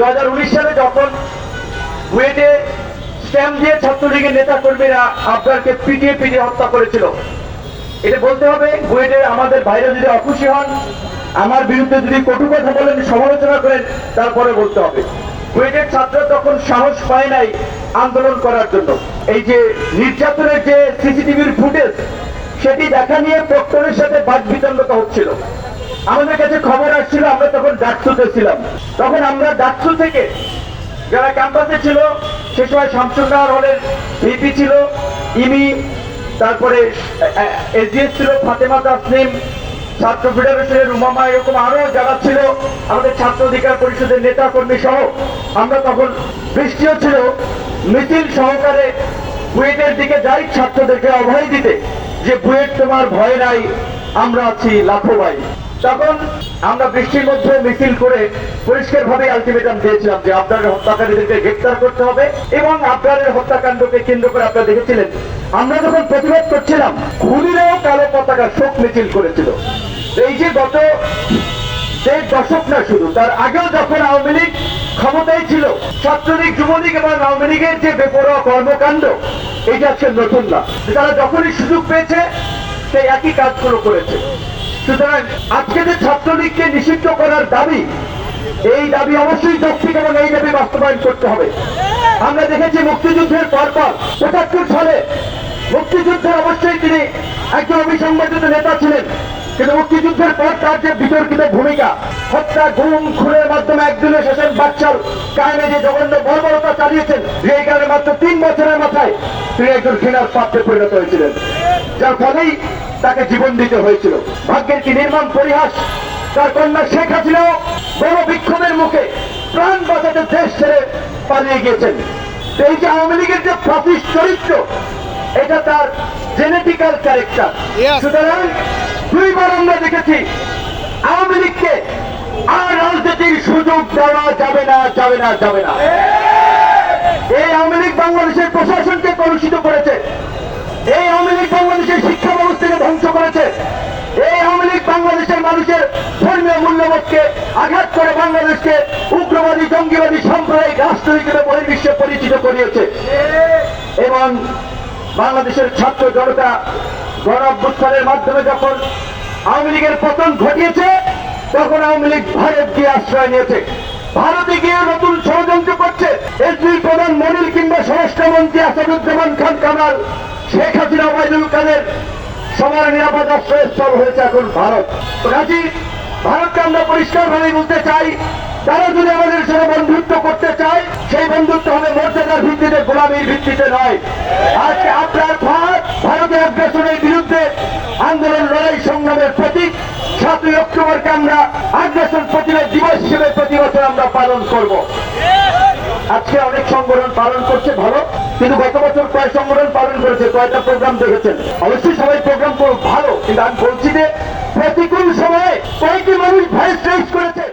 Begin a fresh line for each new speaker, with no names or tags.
দু সালে যখন বুয়েটে স্ট্যাম্প দিয়ে ছাত্রলীগের নেতা কর্মীরা আপনারকে পিটিয়ে পিটিয়ে হত্যা করেছিল। এটা বলতে হবে বুয়েটের আমাদের বাইরে যদি অখুশি হন, আমার বিরুদ্ধে যদি কটু কথা বলেন, সমালোচনা করেন, তারপরে বলতে হবে। বুয়েটের ছাত্র তখন সাহস পায় নাই আন্দোলন করার জন্য। এই যে নির্যাতনের যে সিসিটিভির ফুটেজ, সেটি দেখা নিয়ে প্রক্টরের সাথে বাদ বিতণ্ডতা হচ্ছিল। আমাদের কাছে খবর আসছিল, আমরা তখন ডাকসুতে ছিলাম। তখন আমরা ডাকসু থেকে যারা ক্যাম্পাসে ছিল, সে সময় শামসুন্নাহর হলের ভিপি ছিল, ইমি, তারপরে এসডিএস ছিল, ফাতেমা তাসনিম, ছাত্র ফেডারেশনের উমামা এরকম আরও যারা ছিল, আমাদের ছাত্র অধিকার পরিষদের নেতা কর্মী সহ, আমরা তখন বৃষ্টিও ছিল, মিছিল সহকারে বুয়েটের দিকে যাই ছাত্রদেরকে অভয় দিতে, যে বুয়েট তোমার ভয় নাই, আমরা আছি লাখো ভাই তখন আমরা বৃষ্টির মধ্যে মিছিল করে পরিষ্কার ভাবে আলটিমেটাম দিয়েছিলাম যে আপনার হত্যাকারীদেরকে গ্রেপ্তার করতে হবে এবং আপনার হত্যাকাণ্ডকে কেন্দ্র করে আপনারা দেখেছিলেন, আমরা যখন প্রতিবাদ করছিলাম, খুনিরাও কালো পতাকা শোক মিছিল করেছিল। এই যে গত দেড় দশক না শুধু, তার আগেও যখন আওয়ামী লীগ ক্ষমতায় ছিল, ছাত্রলীগ, যুবলীগ এবং আওয়ামী লীগের যে বেপরোয়া কর্মকাণ্ড এটা হচ্ছে নতুন না। তারা যখনই সুযোগ পেয়েছে, সেই একই কাজগুলো করেছে। সুতরাং আজকে যে ছাত্রলীগকে নিষিদ্ধ করার দাবি, এই দাবি অবশ্যই যৌক্তিক এবং এই দাবি বাস্তবায়ন করতে হবে। আমরা দেখেছি মুক্তিযুদ্ধের পরপর, পঁচাত্তর সালে মুক্তিযুদ্ধের অবশ্যই তিনি একজন অবিসংবাদিত নেতা ছিলেন। কিন্তু মুক্তিযুদ্ধের পর তার যে বিতর্কিত ভূমিকা, হত্যা, গুম, খুনের মাধ্যমে একদিনের শাসন বাচ্চাল কায়েমে যে জঘন্য বর্বরতা চালিয়েছেন এই কারণে মাত্র তিন বছরের মাথায় তিনি একজন ঘৃণার পাত্রে পরিণত হয়েছিলেন। যার ফলেই তাকে জীবন দিতে হয়েছিল। ভাগ্যের কি নির্মম পরিহাস? তার কন্যা শেখ হাসিনাও বড় বিক্ষোভের মুখে প্রাণ বাঁচাতে দেশ ছেড়ে পালিয়ে গিয়েছেন। এই যে আওয়ামী লীগের যে ফাঁসিস চরিত্র এটা তার জেনেটিক্যাল ক্যারেক্টার সুতরাং দুইবার আমরা দেখেছি আওয়ামী লীগকে আর রাজনীতির সুযোগ দেওয়া যাবে না যাবে না যাবে না। এই আওয়ামী লীগ বাংলাদেশের প্রশাসনকে কলুষিত করেছে। এই আওয়ামী লীগ বাংলাদেশের মূল্যবোধকে আঘাত করে বাংলাদেশকে উগ্রবাদী, জঙ্গিবাদী, সাম্প্রদায়িক রাষ্ট্র হিসেবে বহির্বিশ্বে পরিচিত করিয়েছে। এবং বাংলাদেশের ছাত্র জনতা গণ অভ্যুত্থানের মাধ্যমে যখন আওয়ামী লীগের পতন ঘটিয়েছে, তখন আওয়ামী লীগ ভারত গিয়ে আশ্রয় নিয়েছে। ভারতে গিয়ে নতুন ষড়যন্ত্র করছে। এসবি প্রধান মনির কিংবা স্বরাষ্ট্রমন্ত্রী আসাদুজ্জামান খান কামাল, শেখ হাসিনা, ওবায়দুল কাদের সবার নিরাপদ আশ্রয়স্থল হয়েছে এখন ভারত। কাজী ভারতকে আমরা পরিষ্কার ভাবে বলতে চাই, তারা যদি আমাদের সাথে বন্ধুত্ব করতে চায়, সেই বন্ধুত্ব হবে মর্যাদার ভিত্তিতে, গোলামীর ভিত্তিতে নয়। আজকে আপনার ভাত ভারতের আগ্রাসনের বিরুদ্ধে আন্দোলন লড়াই সংগ্রামের প্রতীক। সাতই অক্টোবরকে আমরা আগ্রাসন প্রতিরোধ দিবস হিসেবে প্রতি বছর আমরা পালন করব। আজকে অনেক সংগঠন পালন করছে ভালো কিন্তু গত বছর কয় সংগঠন পালন করেছে কয়টা প্রোগ্রাম দেখেছেন। অবশ্যই সবাই প্রোগ্রাম ভালো, কিন্তু আমি বলছি যে প্রতিকূল সময়ে কয়েকটি মানুষ ভয়েস রেজ করেছে।